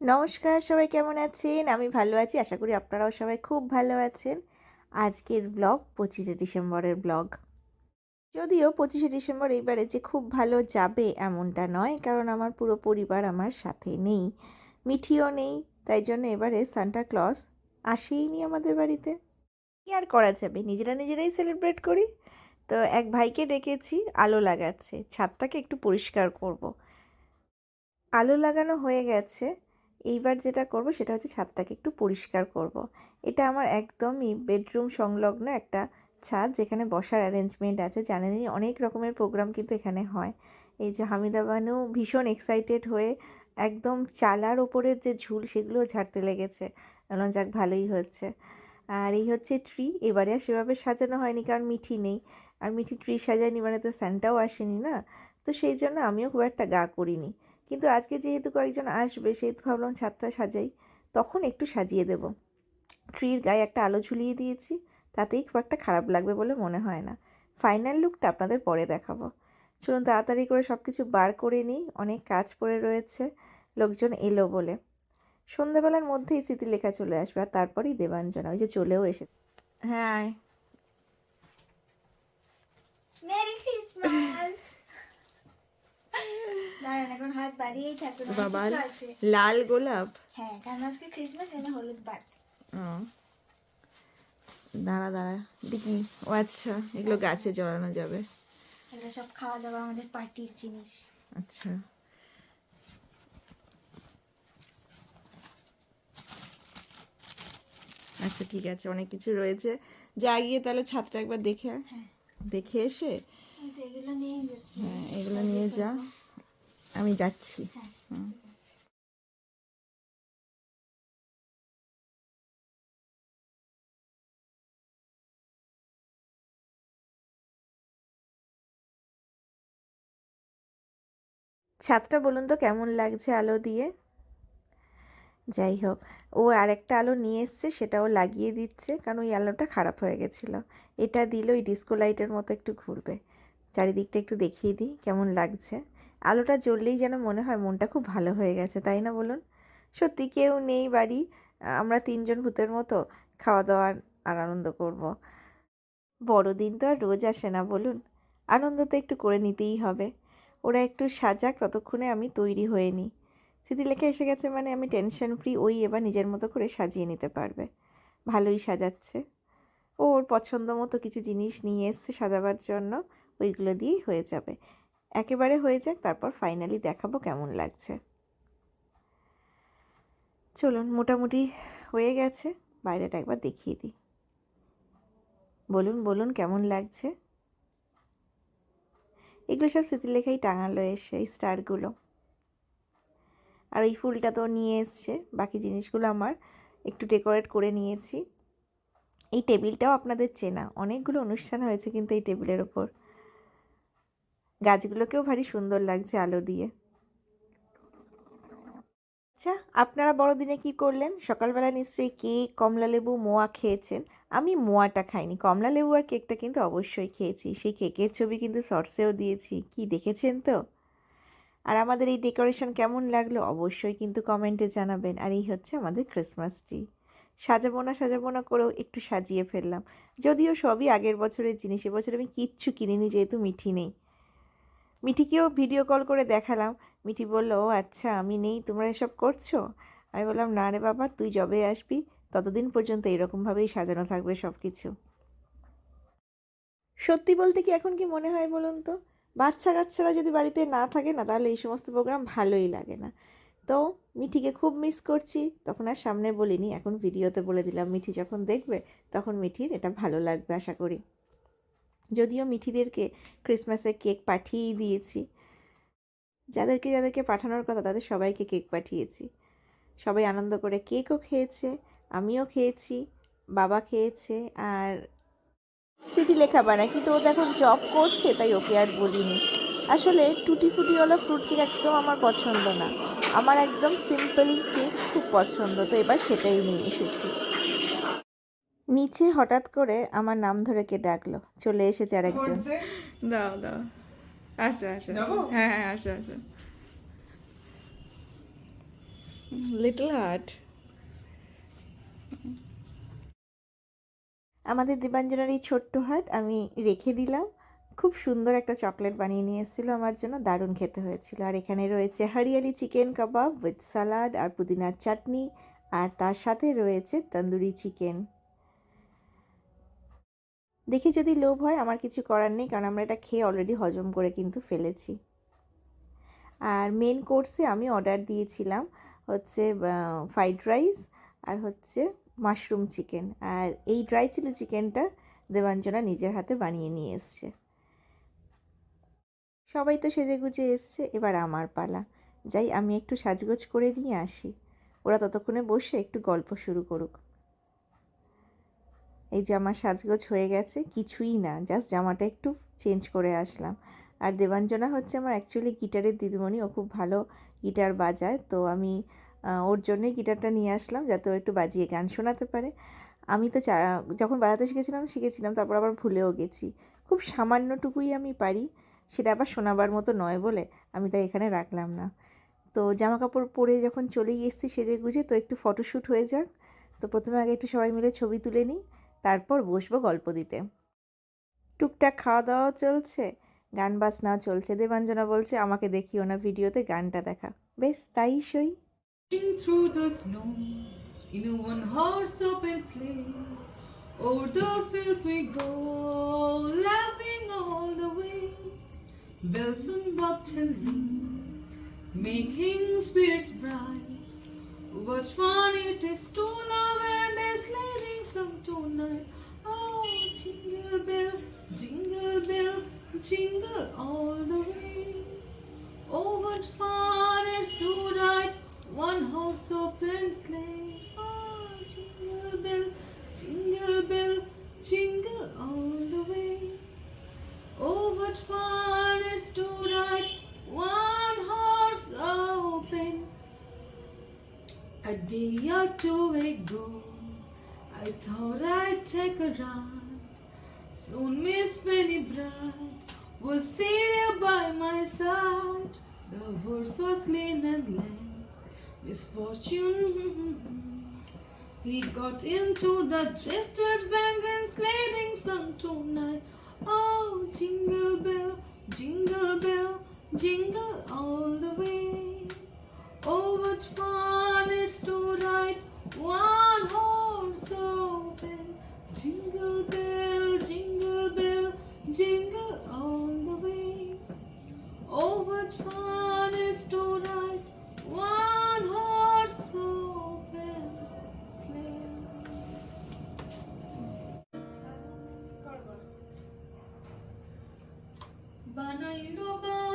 নমস্কার, সবাই কেমন আছেন? আমি ভালো আছি, আশা করি আপনারাও সবাই খুব ভালো আছেন। আজকের ব্লগ পঁচিশে ডিসেম্বরের ব্লগ যদিও পঁচিশে ডিসেম্বর এইবারে যে খুব ভালো যাবে এমনটা নয়, কারণ আমার পুরো পরিবার আমার সাথে নেই, মিঠিও নেই, তাই জন্য এবারে সান্টা ক্লজ আসেইনি আমাদের বাড়িতে। কি আর করা যাবে? নিজেরা নিজেরাই সেলিব্রেট করি। তো এক ভাইকে ডেকেছি, আলো লাগাচ্ছে, ছাদটাকে একটু পরিষ্কার করব। আলো লাগানো হয়ে গেছে। এইবার যেটা করব সেটা হচ্ছে ছাদটাকে একটু পরিষ্কার করব। এটা আমার একদমই বেডরুম সংলগ্ন একটা ছাদ যেখানে বসার অ্যারেঞ্জমেন্ট আছে। জানেনই অনেক রকমের প্রোগ্রাম কিন্তু এখানে হয়। এই যে হামিদা বানু ভীষণ এক্সাইটেড হয়ে একদম চালার ওপরের যে ঝুল সেগুলো ঝাড়তে লেগেছে। বললাম, যাক, ভালোই হচ্ছে। আর এই হচ্ছে ট্রি এবারে আর সেভাবে সাজানো হয়নি কারণ মিঠি নেই। আর মিঠি ট্রি সাজায়নি মানে তো স্যান্টাও আসেনি না। তো সেই জন্য আমিও খুব একটা গা করিনি। কিন্তু আজকে যেহেতু কয়েকজন আসবে, সেহেতু ভাবলাম ছাদটা সাজাই, তখন একটু সাজিয়ে দেব। ট্রির গায়ে একটা আলো ঝুলিয়ে দিয়েছি, তাতেই খুব একটা খারাপ লাগবে বলে মনে হয় না। ফাইনাল লুকটা আপনাদের পরে দেখাবো। চলুন তাড়াতাড়ি করে সব কিছু বার করে নিই, অনেক কাজ পড়ে রয়েছে, লোকজন এলো বলে। সন্ধ্যাবেলার মধ্যেই স্মৃতি লেখা চলে আসবে আর তারপরেই দেবাঞ্জনা, ওই যে চলেও এসে হ্যাঁ। মেরি ক্রিসমাস দাঁড়ান এখন হাত বাড়িয়েই থাকুন বাবা লাল গোলাপ? হ্যাঁ কারণ আজকে ক্রিসমাস এনে হলুদ বাদ। দাঁড়া দাঁড়া দেখি। ও আচ্ছা এগুলো গাছে জড়ানো যাবে। এগুলো সব খাওয়া দাওয়া আমাদের পার্টির জিনিস। আচ্ছা। আচ্ছা ঠিক আছে অনেক কিছু রয়েছে। যা গিয়ে তাহলে ছাদটা একবার দেখে। হ্যাঁ। দেখে এসে? হ্যাঁ এগুলো নিয়ে যা। আমি যাচ্ছি। হ্যাঁ হুম। ছাদটা বলুন তো কেমন লাগছে আলো দিয়ে? যাই হোক ও আরেকটা আলো নিয়ে এসছে সেটাও লাগিয়ে দিচ্ছে কারণ ওই আলোটা খারাপ হয়ে গেছিল। এটা দিলে ওই ডিস্কো লাইটের মতো একটু ঘুরবে। চারিদিকটা একটু দেখিয়ে দিই কেমন লাগছে? আলোটা জ্বললেই যেন মনে হয় মনটা খুব ভালো হয়ে গেছে, তাই না বলুন? সত্যি কেউ নেই বাড়ি, আমরা তিনজন ভূতের মতো খাওয়া দাওয়া আর আনন্দ করব। বড়দিন তো আর রোজ আসে না বলুন, আনন্দ তো একটু করে নিতেই হবে। ওরা একটু সাজাক, ততক্ষণে আমি তৈরি হয়ে নিই। স্মৃতিলেখা এসে গেছে মানে আমি টেনশন ফ্রি, ওই এবার নিজের মতো করে সাজিয়ে নিতে পারবে। ভালোই সাজাচ্ছে। ও ওর পছন্দ মতো কিছু জিনিস নিয়ে এসছে সাজাবার জন্য, ওইগুলো দিয়েই হয়ে যাবে। একেবারে হয়ে যাক, তারপর ফাইনালি দেখাবো কেমন লাগছে। চলুন, মোটামুটি হয়ে গেছে, বাইরেটা একবার দেখিয়ে দিই। বলুন বলুন, কেমন লাগছে? এগুলো সব স্মৃতিলেখাই টাঙালো এসে এই স্টারগুলো। আর এই ফুলটা তো নিয়ে এসছে, বাকি জিনিসগুলো আমার একটু ডেকোরেট করে নিয়েছি। এই টেবিলটাও আপনাদের চেনা, অনেকগুলো অনুষ্ঠান হয়েছে কিন্তু এই টেবিলের ওপর। গাছগুলোকেও ভারী সুন্দর লাগছে আলো দিয়ে। আচ্ছা আপনারা বড়দিনে কি করলেন? সকালবেলা নিশ্চয়ই কেক, কমলা লেবু, মোয়া খেয়েছেন। আমি মোয়াটা খাইনি। কমলা লেবু আর কেকটা কিন্তু অবশ্যই খেয়েছি। সেই কেকের ছবি কিন্তু শর্টসেও দিয়েছি। কি দেখেছেন তো? আর আমাদের এই ডেকোরেশন কেমন লাগল অবশ্যই কিন্তু কমেন্টে জানাবেন। আর এই হচ্ছে আমাদের ক্রিসমাস ট্রি। সাজাবো না সাজাবো না করেও একটু সাজিয়ে ফেললাম। যদিও সবই আগের বছরের জিনিস। এবছর আমি কিচ্ছু কিনিনি যেহেতু মিঠি নেই। মিঠিকেও ভিডিও কল করে দেখালাম। মিঠি বলল, ও আচ্ছা আমি নেই, তোমরা এসব করছ? আমি বললাম, না রে বাবা, তুই যবে আসবি, ততদিন পর্যন্ত এরকমভাবেই সাজানো থাকবে সব কিছু সত্যি বলতে কি এখন কি মনে হয় বলুন তো? বাচ্চা কাচ্চারা যদি বাড়িতে না থাকে না, তাহলে এই সমস্ত প্রোগ্রাম ভালোই লাগে না। তো মিঠিকে খুব মিস করছি, তখন আর সামনে বলিনি, এখন ভিডিওতে বলে দিলাম, মিঠি যখন দেখবে, তখন মিঠির এটা ভালো লাগবে, আশা করি। যদিও মিঠিদেরকে ক্রিসমাসে কেক পাঠিয়েই দিয়েছি। যাদেরকে যাদেরকে পাঠানোর কথা, তাদের সবাইকে কেক পাঠিয়েছি। সবাই আনন্দ করে কেকও খেয়েছে, আমিও খেয়েছি, বাবা খেয়েছে, আর স্মৃতি লেখা বানায়। কিন্তু ও এখন জব করছে, তাই ওকে আর বলিনি। আসলে টুটি ফুটিওয়ালা ফ্রুট কেক একদম আমার পছন্দ না। আমার একদম সিম্পল কেক খুব পছন্দ, তো এবার সেটাই নিয়ে এসেছি। নিচে হঠাৎ করে আমার নাম ধরে কে ডাকলো? চলে এসেছে আরেকজন। দাও দাও। আচ্ছা আসো। আসো। হ্যাঁ হ্যাঁ আচ্ছা আসো। Little heart. আমাদের দেবাঞ্জনার এই ছোট্ট হাট আমি রেখে দিলাম। খুব সুন্দর একটা চকলেট বানিয়ে নিয়ে এসেছিল আমার জন্য দারুণ খেতে হয়েছিল। আর এখানে রয়েছে hariyali chicken kebab with salad আর পুদিনার চাটনি আর তার সাথে রয়েছে তন্দুরি চিকেন। দেখে যদি লোভ হয়, আমার কিছু করার নেই, কারণ আমরা এটা খেয়ে অলরেডি হজম করে কিন্তু ফেলেছি। আর মেন কোর্সে আমি অর্ডার দিয়েছিলাম হচ্ছে ফ্রাইড রাইস আর হচ্ছে মাশরুম চিকেন আর এই ড্রাই চিলি চিকেনটা দেবাঞ্জনা নিজের হাতে বানিয়ে নিয়ে এসছে। সবাই তো সেজে গুজে এসছে, এবার আমার পালা। যাই, আমি একটু সাজগোজ করে নিয়ে আসি। ওরা ততক্ষণে বসে একটু গল্প শুরু করুক। এই আমার সাজগোজ হয়ে গেছে, কিছুই না জাস্ট জামাটা একটু চেঞ্জ করে আসলাম। আর দেবাঞ্জনা হচ্ছে আমার অ্যাকচুয়ালি গিটারের দিদিমণি, ও খুব ভালো গিটার বাজায়, তো আমি ওর জন্যই গিটারটা নিয়ে আসলাম, যাতে ও একটু বাজিয়ে গান শোনাতে পারে। আমি তো যখন বাজাতে শিখেছিলাম শিখেছিলাম, তারপর আবার ভুলেও গেছি। খুব সামান্যটুকুই আমি পারি, সেটা আবার শোনাবার মতো নয় বলে আমি তাই এখানে রাখলাম না। তো জামা কাপড় পরে যখন চলেই এসেছি সেজে গুজে তো একটু ফটোশ্যুট হয়ে যাক। তো প্রথমে আগে একটু সবাই মিলে ছবি তুলে নিই। তারপর বসবো গল্প দিতে টুকটাক খাওয়া দাওয়াও চলছে গান বাজনাও চলছে দেবাঞ্জনা বলছে আমাকে দেখিও না ভিডিওতে গানটা দেখা বেশ তাই সই through the snow in a one horse open sleigh. Over the fields we go, laughing all the way. Bells on bobtail ring, making spirits bright. What fun it is to love and a sledding song tonight. Oh, A day or two ago, I thought I'd take a ride. Soon Miss Penny Bright will sit by my side. The horse was lean and lame, misfortune. He got into the drifted bank and sledding sun tonight. Oh, বানাইলো বানাইলো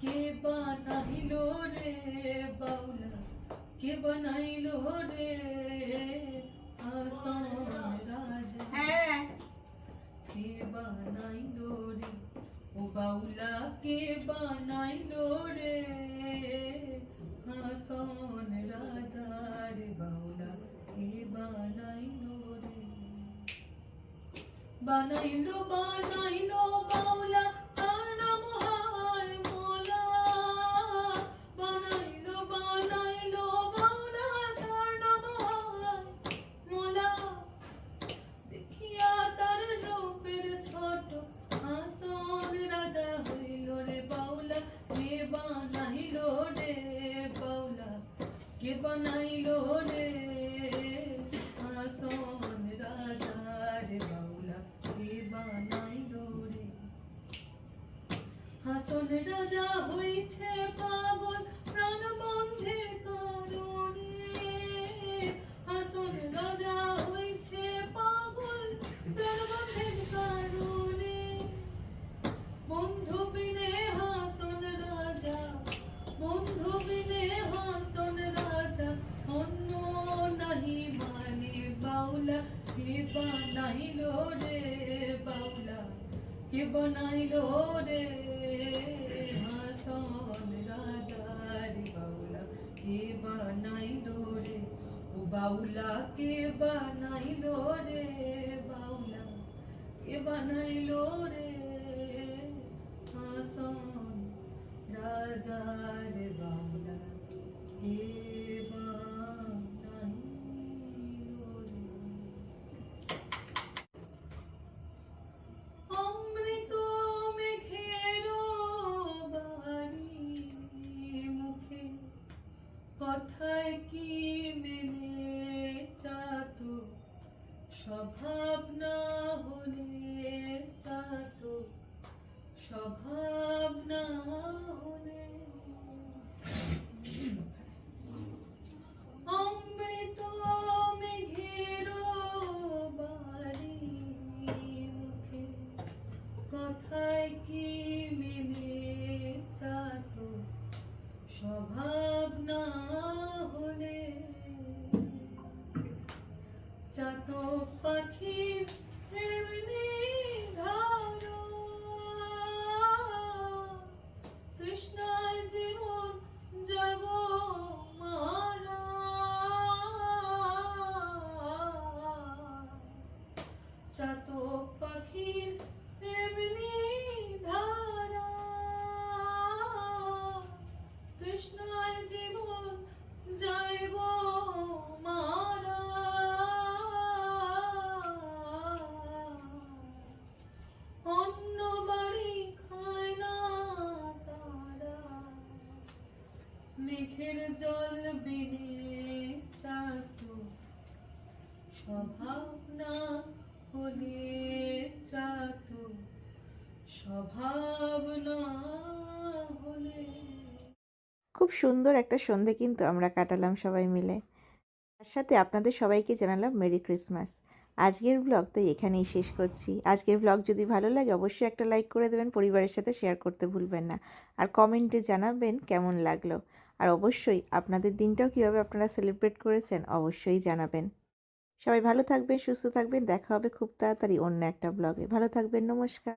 কে বানাইল রে বাউলা? কে বানাইল রে হাসন রাজা? কে বানাইলো রে? ও বাউলা কে বানাইলো রে হাসন রাজা রে বাউলা? কে বানাইলো রে? বানাইলো বানাইলো বাউলা কে রে। বাউলা কে বানাইল রে বাউলা কে বানাইল রে? হাসন রাজার বাউলা কে হলে চাতো হলে খুব সুন্দর একটা সন্ধে কিন্তু আমরা কাটালাম সবাই মিলে। তার সাথে আপনাদের সবাইকে জানালাম মেরি ক্রিসমাস। আজকের ব্লগ তাই এখানেই শেষ করছি। আজকের ব্লগ যদি ভালো লাগে অবশ্যই একটা লাইক করে দেবেন, পরিবারের সাথে শেয়ার করতে ভুলবেন না। আর কমেন্টে জানাবেন কেমন লাগল। আর অবশ্যই আপনাদের দিনটাও কীভাবে আপনারা সেলিব্রেট করেছেন অবশ্যই জানাবেন। সবাই ভালো থাকবেন, সুস্থ থাকবেন, দেখা হবে খুব তাড়াতাড়ি অন্য একটা ব্লগে ভালো থাকবেন, নমস্কার।